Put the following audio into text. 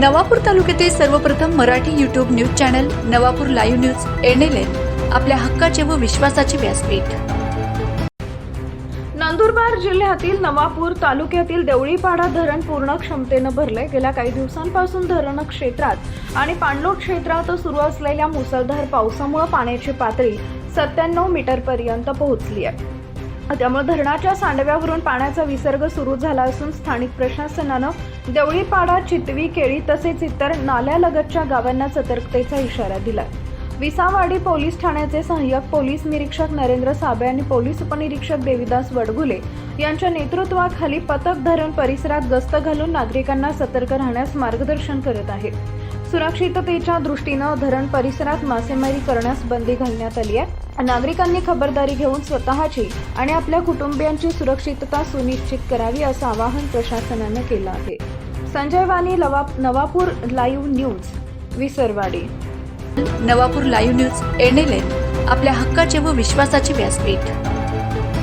नवापूर तालुक्यातील सर्वप्रथम Marathi YouTube news channel Navapur live news NLN आपल्या हक्काचे व विश्वासाचे व्यासपीठ. नंदुरबार जिल्ह्यातील नवापूर तालुक्यातील देवळीपाडा धरण पूर्ण क्षमतेनं भरले गेल्या काही दिवसांपासून धरण क्षेत्रात आणि पाणलोट क्षेत्रात सुरू असलेल्या मुसळधार पावसामुळे पाण्याची पातळी सत्त्याण्णव मीटरपर्यंत पोहोचली आहे. त्यामुळे धरणाच्या सांडव्यावरून पाण्याचा विसर्ग सुरू झाला असून स्थानिक प्रशासनानं देवळीपाडा चितवी केळी तसेच इतर नाल्यालगतच्या गावांना सतर्कतेचा इशारा दिला विसावाडी पोलीस ठाण्याचे सहाय्यक पोलीस निरीक्षक नरेंद्र साबळे आणि पोलीस उपनिरीक्षक देविदास वडगुले यांच्या नेतृत्वाखाली पथक धरण परिसरात गस्त घालून नागरिकांना सतर्क राहण्यास मार्गदर्शन करत आहे. सुरक्षिततेच्या दृष्टीनं धरण परिसरात मासेमारी करण्यास बंदी घालण्यात आली आहे. नागरिकांनी खबरदारी घेऊन स्वतःची आणि आपल्या कुटुंबियांची सुरक्षितता सुनिश्चित करावी असं आवाहन प्रशासनानं केलं आहे. संजय वाणी लवा Navapur live news Visarwadi. Navapur live news N आपल्या हक्काचे व विश्वासाचे व्यासपीठ.